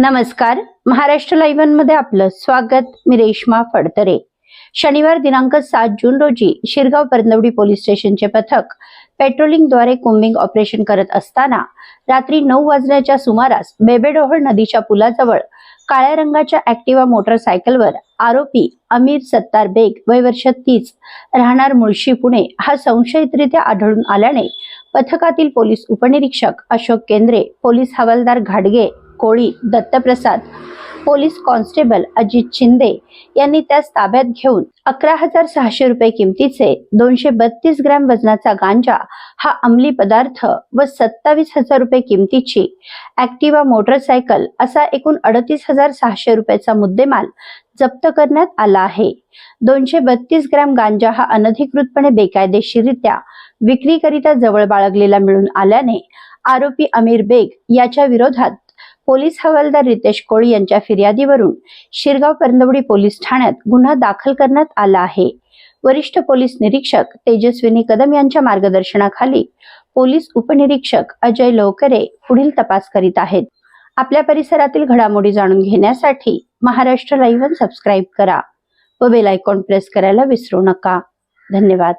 नमस्कार. महाराष्ट्र लाईव्हमध्ये आपलं स्वागत. मी रेश्मा फडतरे. शनिवार दिनांक सात जून रोजी शिरगाव परंदवडी पोलीस स्टेशनचे पथक पेट्रोलिंगद्वारे कोम्बिंग ऑपरेशन करत असताना रात्री नऊ वाजण्याच्या सुमारास बेबेडोहळ नदीच्या पुलाजवळ काळ्या रंगाच्या ऍक्टिवा मोटरसायकलवर आरोपी अमीर सत्तार बेग वय वर्ष तीस राहणार मुळशी पुणे हा संशयितरित्या आढळून आल्याने पथकातील पोलीस उपनिरीक्षक अशोक केंद्रे पोलीस हवालदार घाडगे कोळी दत्तप्रसाद पोलीस कॉन्स्टेबल अजित शिंदे यांनी त्यास ताब्यात घेऊन अकरा हजार सहाशे रुपये किमतीचे दोनशे बत्तीस ग्रॅम वजनाचा गांजा हा अंमली पदार्थ व सत्तावीस हजार रुपये किमतीची ऍक्टिवा मोटरसायकल असा एकूण अडतीस हजार सहाशे रुपयाचा मुद्देमाल जप्त करण्यात आला आहे. दोनशे बत्तीस ग्रॅम गांजा हा अनधिकृतपणे बेकायदेशीररित्या विक्रीकरिता जवळ बाळगलेला मिळून आल्याने आरोपी अमीर बेग याच्या विरोधात पोलीस हवालदार रितेश कोळी यांच्या फिर्यादीवरून शिरगाव परंदवडी पोलीस ठाण्यात गुन्हा दाखल करण्यात आला आहे. वरिष्ठ पोलीस निरीक्षक तेजस्विनी कदम यांच्या मार्गदर्शनाखाली पोलीस उपनिरीक्षक अजय लोकरे पुढील तपास करीत आहेत. आपल्या परिसरातील घडामोडी जाणून घेण्यासाठी महाराष्ट्र लाईव्ह सबस्क्राईब करा व बेल आयकॉन प्रेस करायला विसरू नका. धन्यवाद.